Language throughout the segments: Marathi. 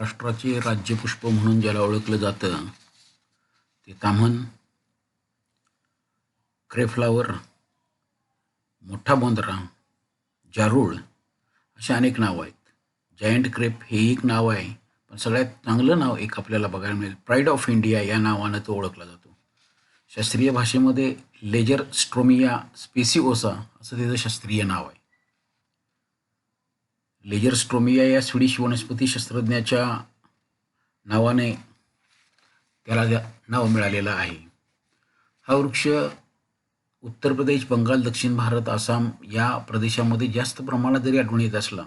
महाराष्ट्राचे राज्यपुष्प म्हणून ज्याला ओळखलं जातं ते तामन क्रेफ्लावर मोठा बोंद्रा जारूळ असे अनेक नावं आहेत. जायंट क्रेप हे एक नाव आहे पण सगळ्यात चांगलं नाव एक आपल्याला बघायला मिळेल. प्राईड ऑफ इंडिया या नावानं तो ओळखला जातो. शास्त्रीय भाषेमध्ये लेजर स्ट्रोमिया स्पेसिओसा असं त्याचं शास्त्रीय नाव आहे. लेजर स्ट्रोमिया या स्वीडिश वनस्पतीशास्त्रज्ञाच्या नावाने त्याला नाव मिळालेलं आहे. हा वृक्ष उत्तर प्रदेश बंगाल दक्षिण भारत आसाम या प्रदेशामध्ये जास्त प्रमाणात जरी आढळून येत असला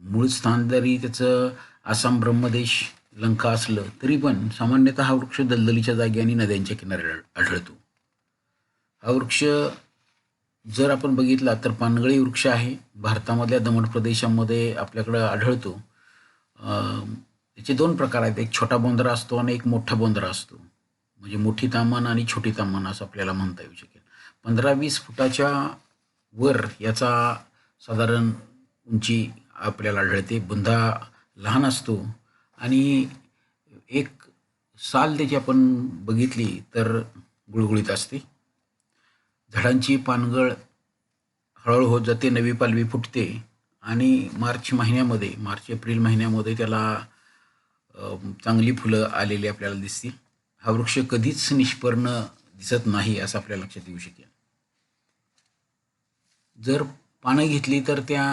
मूळ स्थान जरी त्याचं आसाम ब्रह्मदेश लंका असलं तरी पण सामान्यतः हा वृक्ष दलदलीच्या जागी आणि नद्यांच्या किनाऱ्याला आढळतो. हा वृक्ष जर आपण बघितला तर पानगळी वृक्ष आहे. भारतामधल्या दमण प्रदेशामध्ये आपल्याकडं आढळतो. त्याचे दोन प्रकार आहेत. एक छोटा बोंदरा असतो आणि एक मोठा बोंदरा असतो. म्हणजे मोठी तामान आणि छोटी तामान असं आपल्याला म्हणता येऊ शकेल. पंधरा वीस फुटाच्या वर याचा साधारण उंची आपल्याला आढळते. बुंधा लहान असतो. आणि एक साल त्याची आपण बघितली तर गुळगुळीत असते. झाडांची पानगळ हळूहळू होत जाते नवी पालवी फुटते आणि मार्च महिन्यामध्ये मार्च एप्रिल महिन्यामध्ये त्याला चांगली फुलं आलेली आपल्याला दिसतील. हा वृक्ष कधीच निष्पर्ण दिसत नाही असं आपल्या लक्षात येऊ शकेल. जर पानं घेतली तर त्या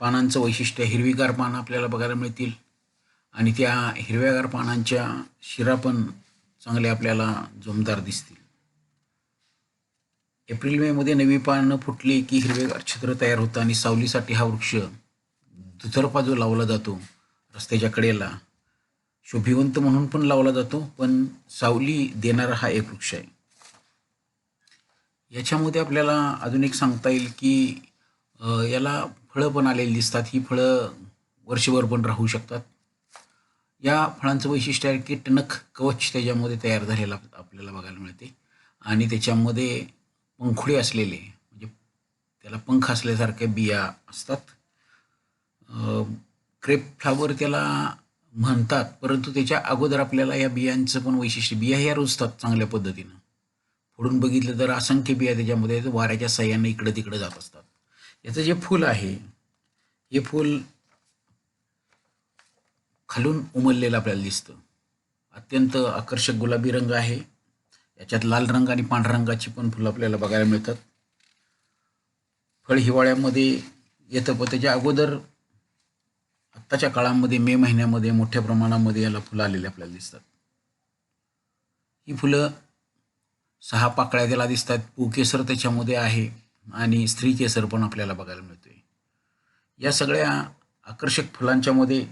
पानांचं वैशिष्ट्य हिरवीगार पानं आपल्याला बघायला मिळतील आणि त्या हिरव्यागार पानांच्या शिरा पण चांगल्या आपल्याला जोमदार दिसतील. एप्रिल मेमध्ये नवी पानं फुटली की हिरवेगार छिद्र तयार होतं आणि सावलीसाठी हा वृक्ष दुतर्फा जो लावला जातो रस्त्याच्या कडेला शोभिवंत म्हणून पण लावला जातो पण सावली देणारा हा एक वृक्ष आहे. याच्यामध्ये आपल्याला अजून एक सांगता येईल की याला फळं पण आलेली दिसतात. ही फळं वर्षभर पण राहू शकतात. या फळांचं वैशिष्ट्य आहे की टणक कवच त्याच्यामध्ये तयार झालेलं आपल्याला बघायला मिळते. आणि त्याच्यामध्ये पंखुडे असलेले म्हणजे त्याला पंख असल्यासारख्या बिया असतात. क्रेप फ्लावर त्याला म्हणतात परंतु त्याच्या अगोदर आपल्याला या बियांचं पण वैशिष्ट्य बिया ह्या रुजतात चांगल्या पद्धतीनं. फोडून बघितलं तर असंख्य बिया त्याच्यामध्ये वाऱ्याच्या सह्यानं इकडं तिकडं जात असतात. याचं जे फूल आहे हे फूल खालून उमललेलं आपल्याला दिसतं. अत्यंत आकर्षक गुलाबी रंग आहे. याच्यात लाल रंग आणि पांढऱ्या रंगाची पण फुलं आपल्याला बघायला मिळतात. फळ हिवाळ्यामध्ये येतं पण त्याच्या अगोदर आत्ताच्या काळामध्ये मे महिन्यामध्ये मोठ्या प्रमाणामध्ये याला फुलं आलेली आपल्याला दिसतात. ही फुलं सहा पाकळ्या त्याला दिसतात. पूकेसर त्याच्यामध्ये आहे आणि स्त्री केसर पण आपल्याला बघायला मिळतोय. या सगळ्या आकर्षक फुलांच्यामध्ये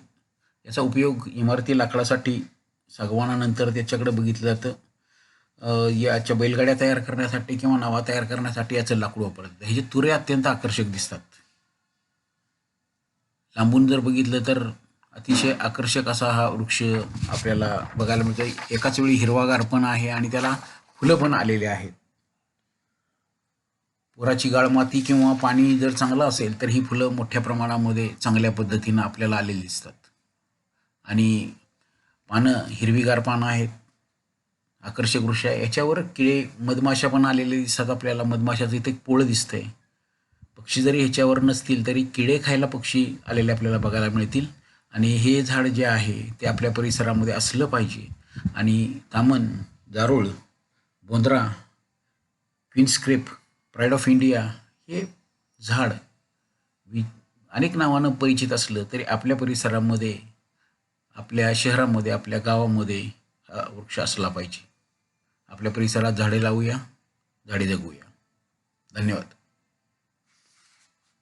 याचा उपयोग इमारती लाकडासाठी सागवानानंतर त्याच्याकडे बघितलं जातं. याच्या बैलगाड्या तयार करण्यासाठी किंवा नावा तयार करण्यासाठी याचं लाकूड वापरतात. ह्याचे तुरे अत्यंत आकर्षक दिसतात. लांबून जर बघितलं तर अतिशय आकर्षक असा हा वृक्ष आपल्याला बघायला मिळतो एकाच वेळी हिरवागार पण आहे आणि त्याला फुलं पण आलेली आहेत. पुराची गाळ माती किंवा पाणी जर चांगलं असेल तर ही फुलं मोठ्या प्रमाणामध्ये चांगल्या पद्धतीनं आपल्याला आलेली दिसतात. आणि पानं हिरवीगार पानं आहेत. आकर्षक वृक्ष आहे. याच्यावर किडे मधमाशा पण आलेले दिसतात आपल्याला. मधमाशाचं इथे एक पोळं दिसतंय. पक्षी जरी ह्याच्यावर नसतील तरी किडे खायला पक्षी आलेले आपल्याला बघायला मिळतील. आणि हे झाड जे आहे ते आपल्या परिसरामध्ये असलं पाहिजे. आणि तामण जारोळ बोंद्रा queen's crape pride of India हे झाड वि अनेक नावानं परिचित असलं तरी आपल्या परिसरामध्ये आपल्या शहरामध्ये आपल्या गावामध्ये हा वृक्ष असला पाहिजे. आपल्या परिसरात झाडे लावूया झाडे जगवूया धन्यवाद.